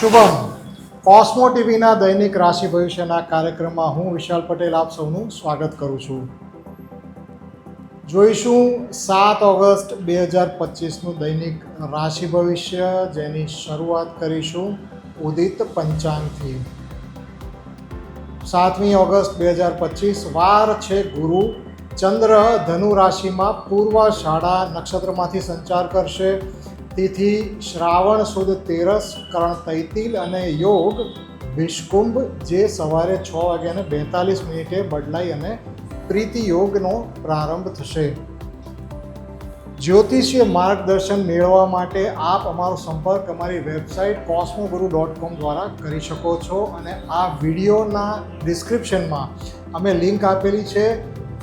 શુભમ. કોસ્મો ટીવીના દૈનિક રાશિ ભવિષ્યના કાર્યક્રમમાં હું વિશાલ પટેલ આપ સૌનું સ્વાગત કરું છું. જોઈશું સાત ઓગસ્ટ બે હજાર પચીસનું દૈનિક રાશિ ભવિષ્ય, જેની શરૂઆત કરીશું ઉદિત પંચાંગથી. સાતમી ઓગસ્ટ બે હજાર પચીસ, વાર છે ગુરુ. ચંદ્ર ધનુ રાશિમાં પૂર્વ શાળા નક્ષત્રમાંથી સંચાર કરશે. તિથિ શ્રાવણ સુદ તેરસ, કરણ તૈતિલ અને યોગ વિષકુંભ જે સવારે છ વાગ્યાને બેતાલીસ મિનિટે બદલાઈ અને પ્રીતિ યોગનો પ્રારંભ થશે. જ્યોતિષીય માર્ગદર્શન મેળવવા માટે આપ અમારો સંપર્ક અમારી વેબસાઇટ કોસ્મોગુરુ ડોટ કોમ દ્વારા કરી શકો છો અને આ વિડીયોના ડિસ્ક્રિપ્શનમાં અમે લિંક આપેલી છે.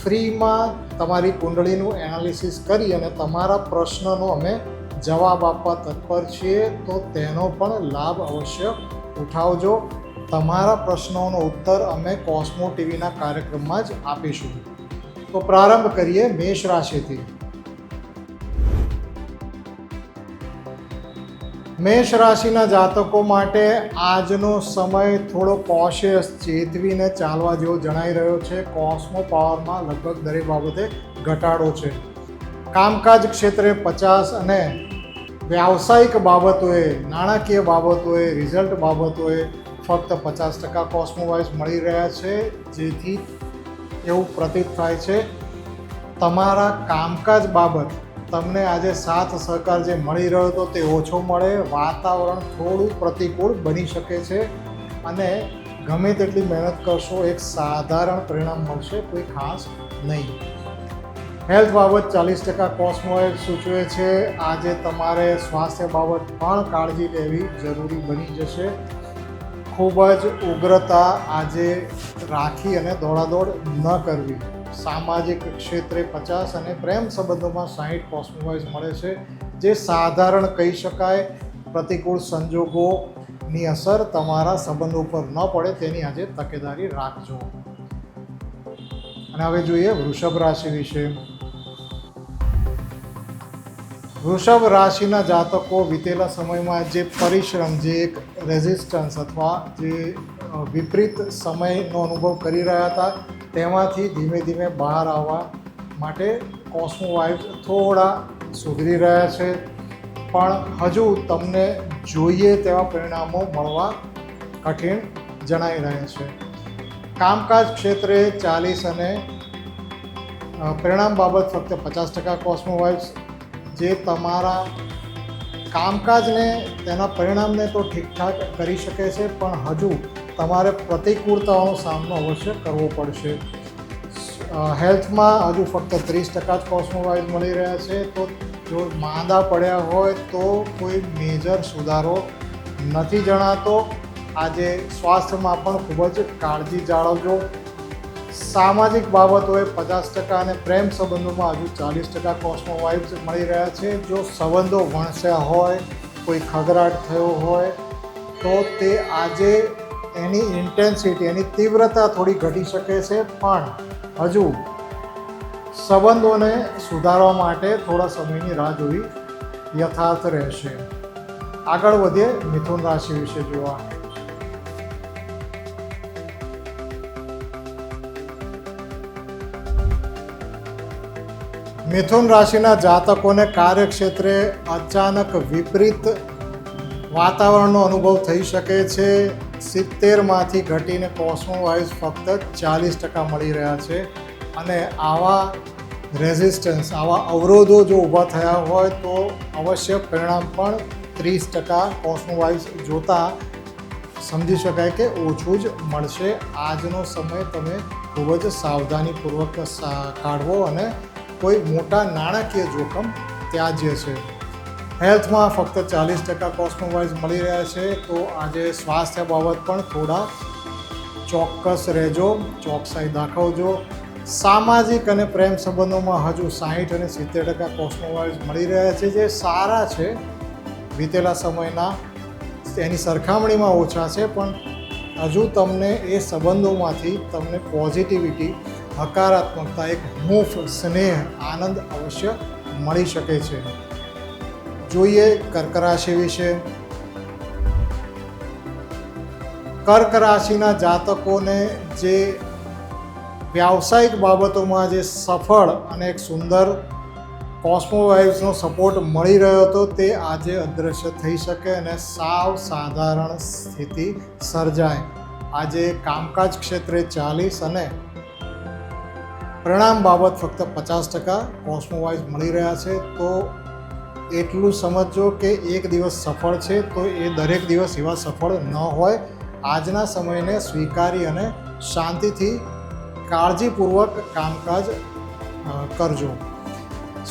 ફ્રીમાં તમારી કુંડળીનું એનાલિસિસ કરી અને તમારા પ્રશ્નનો અમે જવાબ આપવા તત્પર છીએ, તો તેનો પણ લાભ અવશ્ય ઉઠાવજો. તમારા પ્રશ્નોનો ઉત્તર અમે કોસ્મો ટીવીના કાર્યક્રમમાં જ આપીશું. તો પ્રારંભ કરીએ મેષ રાશિથી. મેષ રાશિના જાતકો માટે આજનો સમય થોડો કોશિયસ ચેતવીને ચાલવા જેવો જણાઈ રહ્યો છે. કોસ્મો પાવરમાં લગભગ દરેક બાબતે ઘટાડો છે. કામકાજ ક્ષેત્રે પચાસ અને વ્યાવસાયિક બાબતોએ, નાણાકીય બાબતોએ રિઝલ્ટ બાબતોએ ફક્ત પચાસ ટકા કોસ્મોવાઇઝ મળી રહ્યા છે, જેથી એવું પ્રતીત થાય છે. તમારા કામકાજ બાબત તમને આજે સાથ સહકાર જે મળી રહ્યો હતો તે ઓછો મળે, વાતાવરણ થોડું પ્રતિકૂળ બની શકે છે અને ગમે તેટલી મહેનત કરશો, એક સાધારણ પરિણામ મળશે, કોઈ ખાસ નહીં. હેલ્થ બાબત ચાલીસ ટકા કોસ્મોએ સૂચવે છે. આજે તમારે સ્વાસ્થ્ય બાબત પણ કાળજી લેવી જરૂરી બની જશે. ખૂબ જ ઉગ્રતા આજે રાખી અને દોડાદોડ ન કરવી. સામાજિક ક્ષેત્રે પચાસ અને પ્રેમ સંબંધોમાં સાહીઠ કોસ્મોવાઇઝ મળે છે. જે સાધારણ કહી શકાય, પ્રતિકૂળ સંજોગોની અસર તમારા સંબંધો પર ન પડે તેની આજે તકેદારી રાખજો. અને હવે જોઈએ વૃષભ રાશિ વિશે. વૃષભ રાશિના જાતકો વીતેલા સમયમાં જે પરિશ્રમ, જે એક રેઝિસ્ટન્સ અથવા જે વિપરીત સમયનો અનુભવ કરી રહ્યા હતા, તેમાંથી ધીમે ધીમે બહાર આવવા માટે કોસ્મો વાઇફ થોડા સુધરી રહ્યા છે. પણ હજુ તમને જોઈએ તેવા પરિણામો મળવા કઠિન જણાઈ રહ્યા છે. કામકાજ ક્ષેત્રે ચાલીસ અને પરિણામ બાબત ફક્ત પચાસ ટકા કોસ્મો વાઇબ્સ જે તમારા કામકાજને, તેના પરિણામને તો ઠીકઠાક કરી શકે છે, પણ હજુ તમારે પ્રતિકૂળતાઓનો સામનો અવશ્ય કરવો પડશે. હેલ્થમાં હજુ ફક્ત ત્રીસ ટકા જ કોસ્મોવાઇઝ મળી રહ્યા છે, તો જો માંદા પડ્યા હોય તો કોઈ મેજર સુધારો નથી જણાતો. આજે સ્વાસ્થ્યમાં પણ ખૂબ જ કાળજી જાળવજો. સામાજિક બાબતોએ પચાસ ટકા અને પ્રેમ સંબંધોમાં હજુ ચાલીસ ટકા કોસ્મો વાઇબ્સ મળી રહ્યા છે. જો સંબંધો વણસ્યા હોય, કોઈ ખગરાટ થયો હોય, તો તે આજે એની ઇન્ટેન્સિટી એની તીવ્રતા થોડી ઘટી શકે છે. પણ હજુ સંબંધોને સુધારવા માટે થોડા સમયની રાહ જોવી યથાર્થ રહેશે. આગળ વધીએ, મિથુન રાશિ વિશે જોવા. મિથુન રાશિના જાતકોને કાર્યક્ષેત્રે અચાનક વિપરીત વાતાવરણનો અનુભવ થઈ શકે છે. સિત્તેરમાંથી ઘટીને કોસ્મો વાઇઝ ફક્ત ચાલીસ ટકા મળી રહ્યા છે. અને આવા રેઝિસ્ટન્સ આવા અવરોધો જો ઊભા થયા હોય તો અવશ્ય પરિણામ પણ ત્રીસ ટકા કોસ્મો વાઇઝ જોતાં સમજી શકાય કે ઓછું જ મળશે. આજનો સમય તમે ખૂબ જ સાવધાનીપૂર્વક કાઢવો અને કોઈ મોટા નાણાકીય જોખમ ત્યાજ્ય છે, હેલ્થમાં ફક્ત ચાલીસ ટકા કોસ્મોવાઇઝ મળી રહ્યા છે. તો આજે સ્વાસ્થ્ય બાબત પણ થોડા ચોક્કસ રહેજો, ચોકસાઈ દાખવજો. સામાજિક અને પ્રેમ સંબંધોમાં હજુ સાહીઠ અને સિત્તેર ટકા કોસ્મોવાઇઝ મળી રહ્યા છે. જે સારા છે, વીતેલા સમયના, એની સરખામણીમાં ઓછા છે, પણ હજુ તમને એ સંબંધોમાંથી તમને પોઝિટિવિટી હકારાત્મકતા, એક હૂંફ, સ્નેહ, આનંદ અવશ્ય મળી શકે છે. જોઈએ કર્ક રાશિ વિશે. કર્ક રાશિના જાતકોને જે વ્યાવસાયિક બાબતોમાં જે સફળ અને એક સુંદર કોસ્મોવાઇવ્સનો સપોર્ટ મળી રહ્યો હતો, તે આજે અદૃશ્ય થઈ શકે અને સાવ સાધારણ સ્થિતિ સર્જાય. આજે કામકાજ ક્ષેત્રે ચાલીસ અને પરિણામ બાબત ફક્ત પચાસ ટકા કોસ્મોવાઇઝ મળી રહ્યા છે, તો એટલું સમજો કે એક દિવસ સફળ છે, તો એ દરેક દિવસ એવા સફળ ન હોય. આજના સમયને સ્વીકારી અને શાંતિથી કાળજીપૂર્વક કામકાજ કરજો.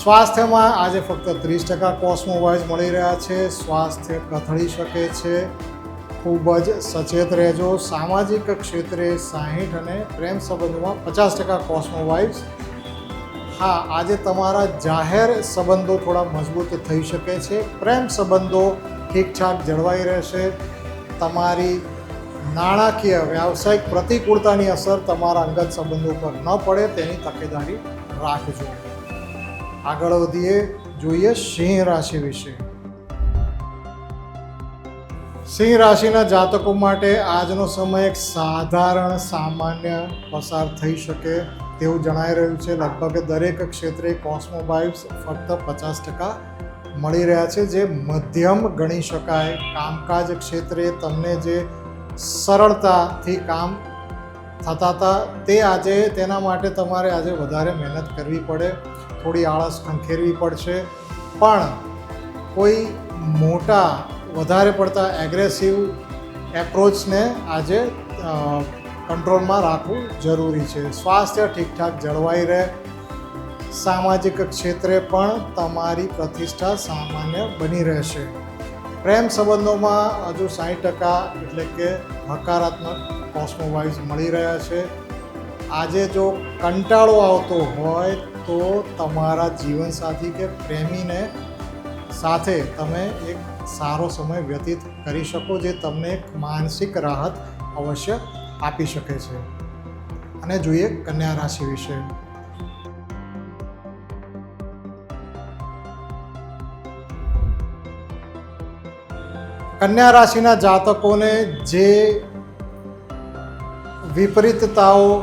સ્વાસ્થ્યમાં આજે ફક્ત ત્રીસ ટકા કોસ્મોવાઇઝ મળી રહ્યા છે, સ્વાસ્થ્ય કથળી શકે છે ખૂબ જ સચેત રહેજો. સામાજિક ક્ષેત્રે સાહીઠ અને પ્રેમ સંબંધોમાં પચાસ ટકા કોસ્મો વાઇવ્સ હા, આજે તમારા જાહેર સંબંધો થોડા મજબૂત થઈ શકે છે. પ્રેમ સંબંધો ઠીકઠાક જળવાઈ રહેશે. તમારી નાણાકીય, વ્યાવસાયિક પ્રતિકૂળતાની અસર તમારા અંગત સંબંધો પર ન પડે, તેની તકેદારી રાખજો. આગળ વધીએ. જોઈએ સિંહ રાશિ વિશે. સિંહ રાશિના જાતકો માટે આજનો સમય એક સાધારણ સામાન્ય પસાર થઈ શકે તેવું જણાઈ રહ્યું છે. લગભગ દરેક ક્ષેત્રે કોસ્મોબાઇલ્સ ફક્ત પચાસ ટકા મળી રહ્યા છે, જે મધ્યમ ગણી શકાય. કામકાજ ક્ષેત્રે તમને જે સરળતાથી કામ થતા હતા તે આજે તેના માટે તમારે આજે વધારે મહેનત કરવી પડે. થોડી આળસ ખંખેરવી પડશે. પણ કોઈ મોટા વધારે પડતા એગ્રેસિવ એપ્રોચને આજે કંટ્રોલમાં રાખવું જરૂરી છે. સ્વાસ્થ્ય ઠીકઠાક જળવાઈ રહે. સામાજિક ક્ષેત્રે પણ તમારી પ્રતિષ્ઠા સામાન્ય બની રહેશે. પ્રેમ સંબંધોમાં હજુ સાઠ ટકા એટલે કે હકારાત્મક કોસ્મોવાઇઝ મળી રહ્યા છે. આજે જો કંટાળો આવતો હોય તો તમારા જીવનસાથી કે પ્રેમીને સાથે તમે એક સારો સમય વ્યતીત કરી શકો જે તમને માનસિક રાહત અવશ્ય આપી શકે છે. અને જોઈએ કન્યા રાશિ વિશે. કન્યા રાશિના જાતકોને જે વિપરીતતાઓ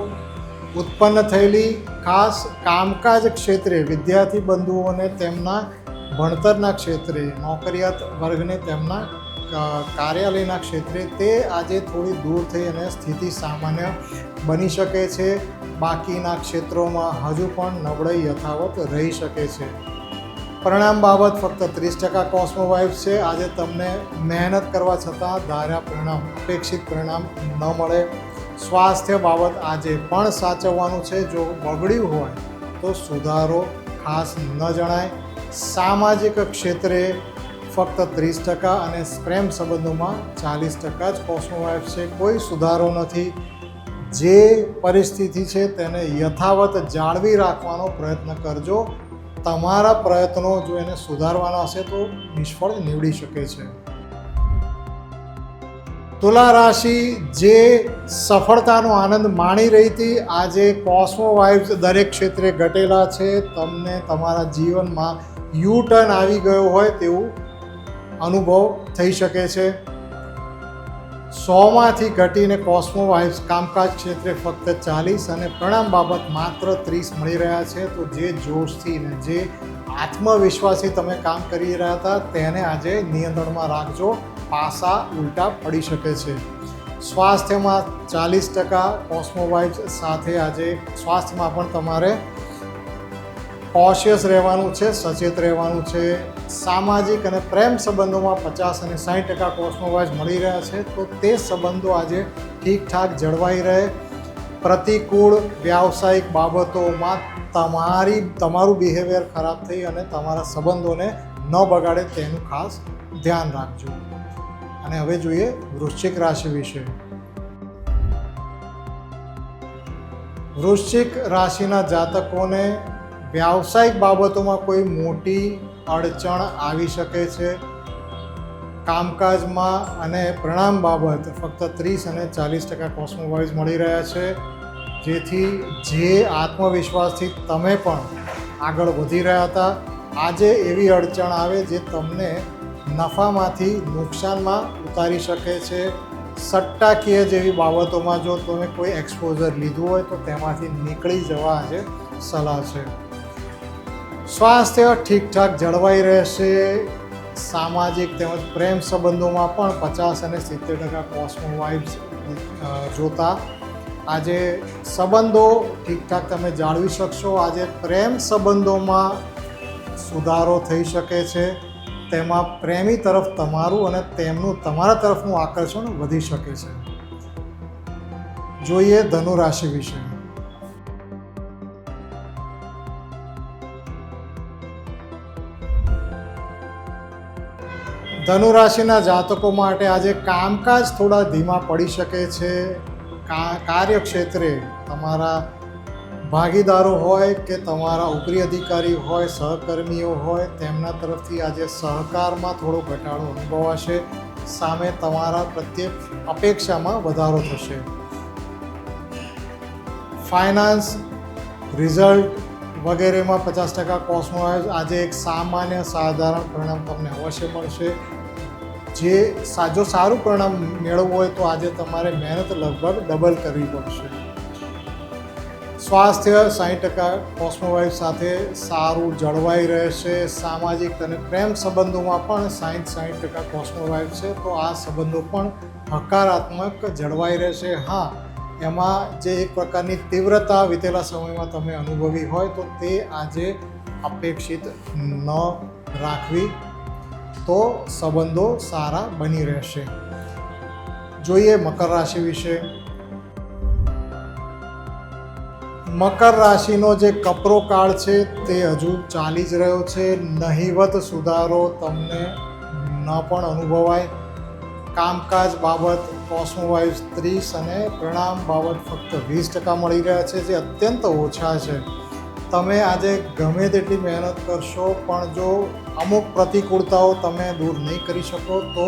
ઉત્પન્ન થયેલી ખાસ કામકાજ ક્ષેત્રે વિદ્યાર્થી બંધુઓને તેમના ભણતરના ક્ષેત્રે, નોકરિયાત વર્ગને તેમના કાર્યાલયના ક્ષેત્રે તે આજે થોડી દૂર થઈ અને સ્થિતિ સામાન્ય બની શકે છે. બાકીના ક્ષેત્રોમાં હજુ પણ નબળાઈ યથાવત રહી શકે છે. પરિણામ બાબત ફક્ત ત્રીસ ટકા કોસ્મો વાઇફ છે. આજે તમને મહેનત કરવા છતાં ધાર્યા પરિણામ, અપેક્ષિત પરિણામ ન મળે. સ્વાસ્થ્ય બાબત આજે પણ સાચવવાનું છે. જો બગડ્યું હોય તો સુધારો ખાસ ન જણાય. સામાજિક ક્ષેત્રે ફક્ત ત્રીસ ટકા અને પ્રેમ સંબંધોમાં ચાલીસ ટકા જ કોસ્મોવાઇફ છે. કોઈ સુધારો નથી. જે પરિસ્થિતિ છે તેને યથાવત જાળવી રાખવાનો પ્રયત્ન કરજો. તમારા પ્રયત્નો જો એને સુધારવાના હશે તો નિષ્ફળ નીવડી શકે છે. તુલા રાશિ જે સફળતાનો આનંદ માણી રહી હતી, આજે કોસ્મો વાઇબ્સ દરેક ક્ષેત્રે ઘટેલા છે. તમને તમારા જીવનમાં યુ ટર્ન આવી ગયો હોય તેવું અનુભવ થઈ શકે છે. સોમાંથી ઘટીને કોસ્મો વાઇબ્સ કામકાજ ક્ષેત્રે ફક્ત ચાલીસ અને પ્રણામ બાબત માત્ર ત્રીસ મળી રહ્યા છે, તો જે જોશથી ને જે આત્મવિશ્વાસથી તમે કામ કરી રહ્યા હતા તેને આજે નિયંત્રણમાં રાખજો, પાસા ઉલટા પડી શકે છે. સ્વાસ્થ્યમાં ચાલીસ ટકા કોસ્મો વાઇબ્સ સાથે આજે સ્વાસ્થ્યમાં પણ તમારે કોશિયસ રહેવાનું છે, સચેત રહેવાનું છે. સામાજિક અને પ્રેમ સંબંધોમાં પચાસ અને સાઠ ટકા કોસ્મોવાઇઝ મળી રહ્યા છે. તો તે સંબંધો આજે ઠીકઠાક જળવાઈ રહે. પ્રતિકૂળ વ્યાવસાયિક બાબતોમાં તમારી, તમારું બિહેવિયર ખરાબ થઈ અને તમારા સંબંધોને ન બગાડે તેનું ખાસ ધ્યાન રાખજો. અને હવે જોઈએ વૃશ્ચિક રાશિ વિશે. વૃશ્ચિક રાશિના જાતકોને વ્યાવસાયિક બાબતોમાં કોઈ મોટી અડચણ આવી શકે છે? કામકાજમાં અને પ્રણામ બાબત ફક્ત ત્રીસ અને ચાલીસ ટકા કોસ્મોવાઇઝ મળી રહ્યા છે. જેથી જે આત્મવિશ્વાસથી તમે પણ આગળ વધી રહ્યા હતા, આજે એવી અડચણ આવે જે તમને નફામાંથી નુકસાનમાં ઉતારી શકે છે. સટ્ટાકીય જેવી બાબતોમાં જો તમે કોઈ એક્સપોઝર લીધું હોય તો તેમાંથી નીકળી જવા આજે સલાહ છે. સ્વાસ્થ્ય ઠીકઠાક જળવાઈ રહેશે. સામાજિક તેમજ પ્રેમ સંબંધોમાં પણ પચાસ અને સિત્તેર ટકા કોસ્મો વાઇબ્સ જોતા. આજે સંબંધો ઠીકઠાક તમે જાળવી શકશો. આજે પ્રેમ સંબંધોમાં સુધારો થઈ શકે છે. તેમાં પ્રેમી તરફ તમારું અને તેમનું, તમારા તરફનું આકર્ષણ વધી શકે છે. જોઈએ ધનુરાશિ વિશે. ધનુ રાશિના જાતકો માટે આજે કામકાજ થોડા ધીમા પડી શકે છે. કાર્યક્ષેત્રે તમારા ભાગીદારો હોય કે તમારા ઉપરી અધિકારી હોય, સહકર્મીઓ હોય, તેમના તરફથી આજે સહકારમાં થોડો ઘટાડો અનુભવાશે. સામે તમારા પ્રત્યે અપેક્ષામાં વધારો થશે. ફાઇનાન્સ રિઝલ્ટ વગેરેમાં પચાસ ટકા કોસ્મોવાઇઝ આજે એક સામાન્ય સાધારણ પરિણામ તમને અવશ્ય મળશે. જે સાજો સારું પરિણામ મેળવવું હોય તો આજે તમારે મહેનત લગભગ ડબલ કરવી પડશે. સ્વાસ્થ્ય સાઠ ટકા કોસ્મોવાઇફ સાથે સારું જળવાઈ રહેશે. સામાજિક અને પ્રેમ સંબંધોમાં પણ સાઠ સાઠ ટકા કોસ્મોવાઇફ છે. તો આ સંબંધો પણ હકારાત્મક જળવાઈ રહેશે. હા એમાં જે એક પ્રકારની તીવ્રતા વિતેલા સમયમાં તમે અનુભવી હોય તો તે આજે અપેક્ષિત ન રાખવી તો સંબંધો સારા બની રહેશે. જોઈએ મકર રાશિ વિશે. મકર રાશિનો જે કપરો કાળ છે તે હજુ ચાલી જ રહ્યો છે. નહિવત સુધારો તમને ન પણ અનુભવાય. કામકાજ બાબત કોસ્મોવાઇઝ ત્રીસ અને પરિણામ બાબત ફક્ત વીસ ટકા મળી રહ્યા છે, જે અત્યંત ઓછા છે. તમે આજે ગમે તેટલી મહેનત કરશો, પણ જો અમુક પ્રતિકૂળતાઓ તમે દૂર નહીં કરી શકો, તો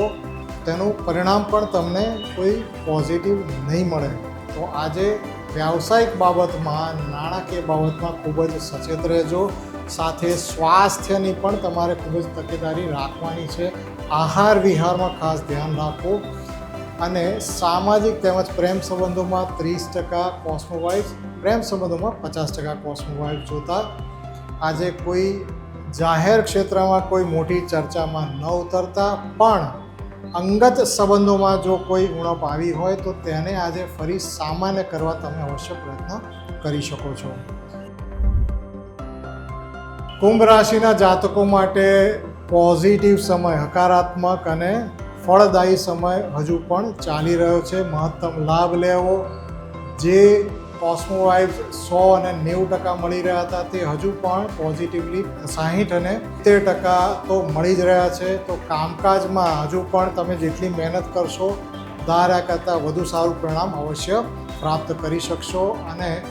તેનું પરિણામ પણ તમને કોઈ પોઝિટિવ નહીં મળે. તો આજે વ્યાવસાયિક બાબતમાં, નાણાકીય બાબતમાં ખૂબ જ સચેત રહેજો. સાથે સ્વાસ્થ્યની પણ તમારે ખૂબ જ તકેદારી રાખવાની છે. આહાર વિહારમાં ખાસ ધ્યાન રાખો. અને સામાજિક તેમજ પ્રેમ સંબંધોમાં ત્રીસ ટકા કોસ્મોવાઇઝ પ્રેમ સંબંધોમાં પચાસ ટકા કોસ્મોવાઇઝ જોતા. આજે કોઈ જાહેર ક્ષેત્રમાં કોઈ મોટી ચર્ચામાં ન ઉતરતા, પણ અંગત સંબંધોમાં જો કોઈ ઉણપ આવી હોય તો તેને આજે ફરી સામાન્ય કરવા તમે અવશ્ય પ્રયત્ન કરી શકો છો. કુંભ રાશિના જાતકો માટે પોઝિટિવ સમય, હકારાત્મક અને ફળદાયી સમય હજુ પણ ચાલી રહ્યો છે. મહત્તમ લાભ લેવો, જે કોસ્મોવાઇઝ સો અને નેવું ટકા મળી રહ્યા હતા, તે હજુ પણ પોઝિટિવલી સાહીઠ અને સિત્તેર ટકા તો મળી જ રહ્યા છે. તો કામકાજમાં હજુ પણ તમે જેટલી મહેનત કરશો ધારા કરતાં વધુ સારું પરિણામ અવશ્ય પ્રાપ્ત કરી શકશો. અને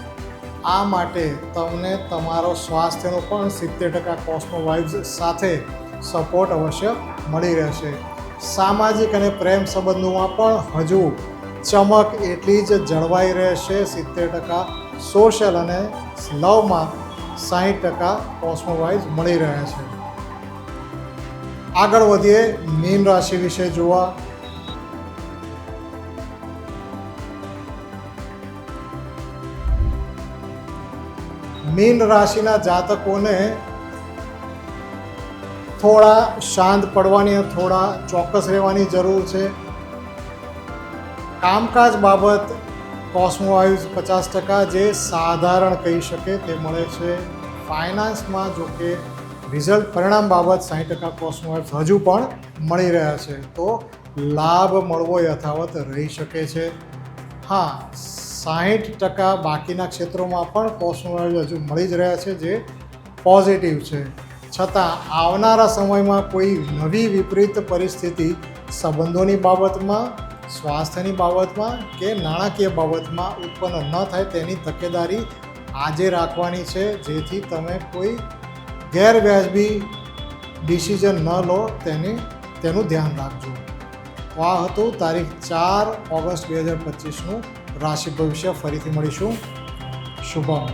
આ માટે તમને તમારો સ્વાસ્થ્યનો પણ સિત્તેર ટકા કોસ્મોવાઇઝ સાથે સપોર્ટ અવશ્ય મળી રહેશે. સામાજિક અને પ્રેમ સંબંધોમાં પણ હજુ ચમક એટલી જ જળવાઈ રહેશે. સિત્તેર ટકા સોશિયલ અને લવમાં સાહીઠ ટકા કોસ્મોવાઇઝ મળી રહ્યા છે. આગળ વધીએ મીન રાશિ વિશે જોવા. મીન રાશિના જાતકોને થોડા શાંત પડવાની થોડા ચોક્કસ રહેવાની જરૂર છે. કામકાજ બાબત કોસ્મોવાઇઝ પચાસ ટકા જે સાધારણ કહી શકે તે મળે છે. ફાઇનાન્સમાં જો કે રિઝલ્ટ પરિણામ બાબત સાઠ ટકા કોસ્મોવાઇઝ હજુ પણ મળી રહ્યા છે. તો લાભ મળવો યથાવત રહી શકે છે. હા, સાહીઠ ટકા બાકીના ક્ષેત્રોમાં પણ કોસ્મોવાઇઝ હજુ મળી જ રહ્યા છે, જે પોઝિટિવ છે. છતાં આવનારા સમયમાં કોઈ નવી વિપરીત પરિસ્થિતિ સંબંધોની બાબતમાં, સ્વાસ્થ્યની બાબતમાં કે નાણાકીય બાબતમાં ઉત્પન્ન ન થાય તેની તકેદારી આજે રાખવાની છે, જેથી તમે કોઈ ગેરવ્યાજબી ડિસિઝન ન લો તેને, તેનું ધ્યાન રાખજો. તો આ હતું તારીખ ચાર ઓગસ્ટ બે હજાર પચીસનું રાશિ ભવિષ્ય. ફરીથી મળીશું. શુભમ.